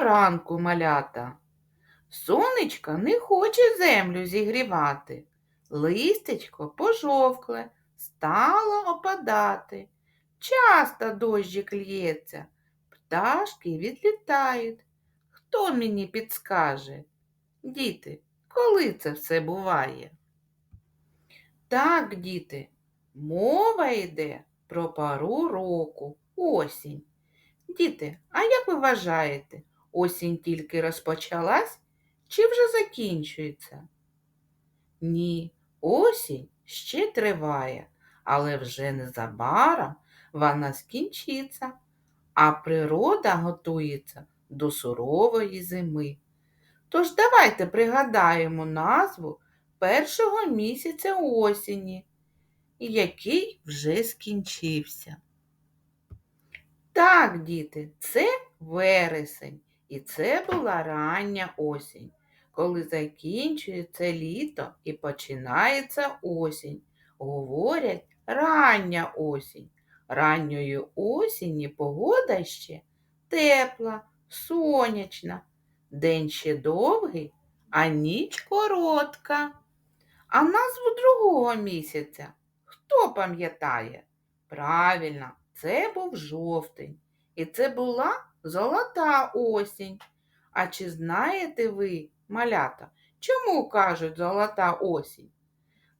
Ранку, малята. Сонечко не хоче землю зігрівати. Листечко пожовкле, стало опадати. Часто дощик лється, пташки відлітають. Хто мені підскаже? Діти, коли це все буває? Так, діти, мова йде про пару року, осінь. Діти, а як ви вважаєте, осінь тільки розпочалась чи вже закінчується? Ні, осінь ще триває, але вже незабаром вона скінчиться, а природа готується до сурової зими. Тож давайте пригадаємо назву першого місяця осені, який вже скінчився. Так, діти, це вересень, і це була рання осінь, коли закінчується літо і починається осінь. Говорять рання осінь. Ранньої осені погода ще тепла, сонячна, день ще довгий, а ніч коротка. А назву другого місяця хто пам'ятає? Правильно, це був жовтень, і це була золота осінь. А чи знаєте ви, малята, чому кажуть золота осінь?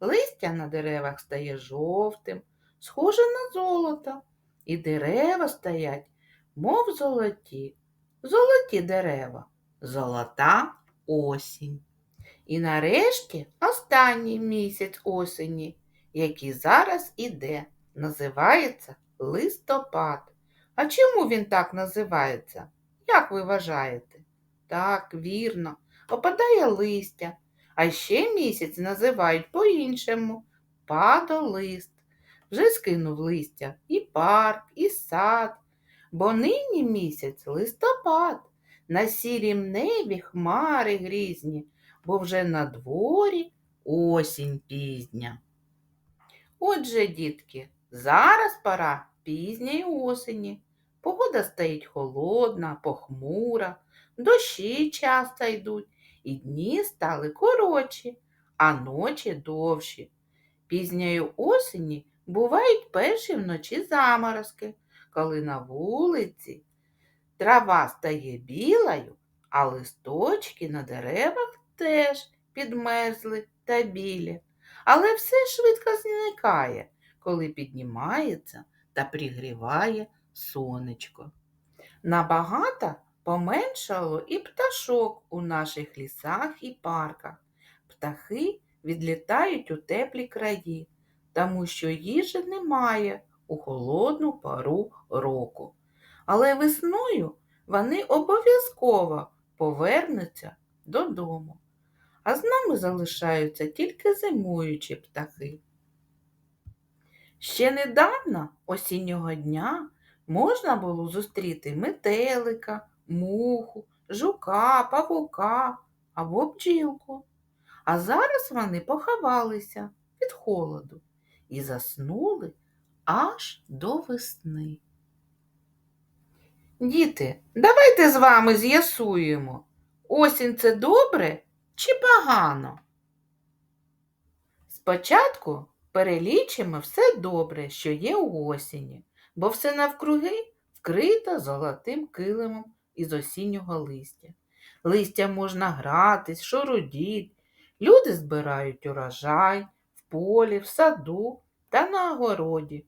Листя на деревах стає жовтим, схоже на золото, і дерева стоять, мов золоті. Золоті дерева, золота осінь. І нарешті останній місяць осені, який зараз іде, називається листопад. А чому він так називається? Як ви вважаєте? Так, вірно, опадає листя, а ще місяць називають по-іншому падолист. Вже скинув листя і парк, і сад, бо нині місяць листопад, на сірім небі хмари грізні, бо вже на дворі осінь пізня. Отже, дітки, зараз пора пізньої осені. Погода стоїть холодна, похмура, дощі часто йдуть, і дні стали коротші, а ночі довші. Пізньої осені бувають перші вночі заморозки, коли на вулиці трава стає білою, а листочки на деревах теж підмерзли та білі. Але все швидко зникає, коли піднімається та пригріває сонечко. Набагато поменшало і пташок у наших лісах і парках. Птахи відлітають у теплі краї, тому що їжі немає у холодну пору року. Але весною вони обов'язково повернуться додому. А з нами залишаються тільки зимуючі птахи. Ще недавно осіннього дня можна було зустріти метелика, муху, жука, павука або бджілку. А зараз вони поховалися від холоду і заснули аж до весни. Діти, давайте з вами з'ясуємо, осінь це добре чи погано? Спочатку перелічимо все добре, що є у осені, бо все навкруги вкрито золотим килимом із осіннього листя. Листя можна гратись, шурудіть, люди збирають урожай в полі, в саду та на огороді.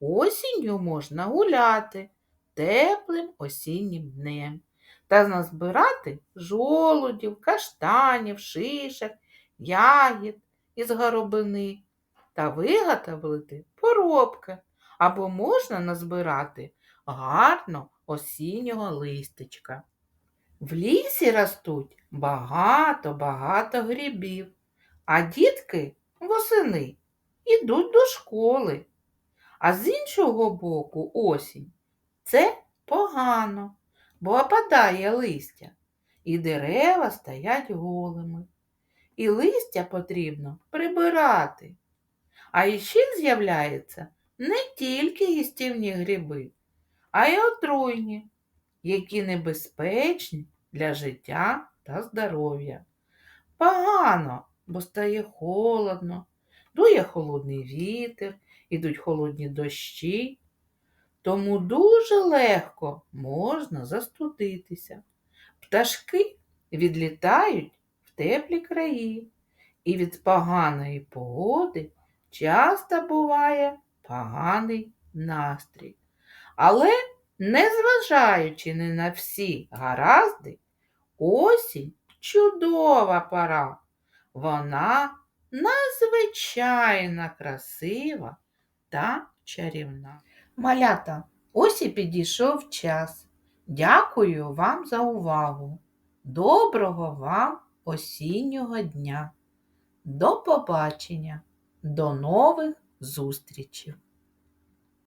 Осінню можна гуляти теплим осіннім днем та назбирати жолудів, каштанів, шишок, ягід із горобини та виготовити поробки, або можна назбирати гарно осіннього листечка. В лісі ростуть багато-багато грибів, а дітки восени йдуть до школи. А з іншого боку осінь це погано, бо опадає листя, і дерева стоять голими. І листя потрібно прибирати. А іще з'являються не тільки їстівні гриби, а й отруйні. які небезпечні для життя та здоров'я. Погано, бо стає холодно, дує холодний вітер, ідуть холодні дощі, тому дуже легко можна застудитися. Пташки відлітають в теплі краї, і від поганої погоди часто буває поганий настрій. Але, незважаючи ні на всі гаразди, осінь чудова пора. Вона надзвичайно красива та чарівна. Малята, ось і підійшов час. Дякую вам за увагу. Доброго вам осіннього дня. До побачення, до нових зустрічей!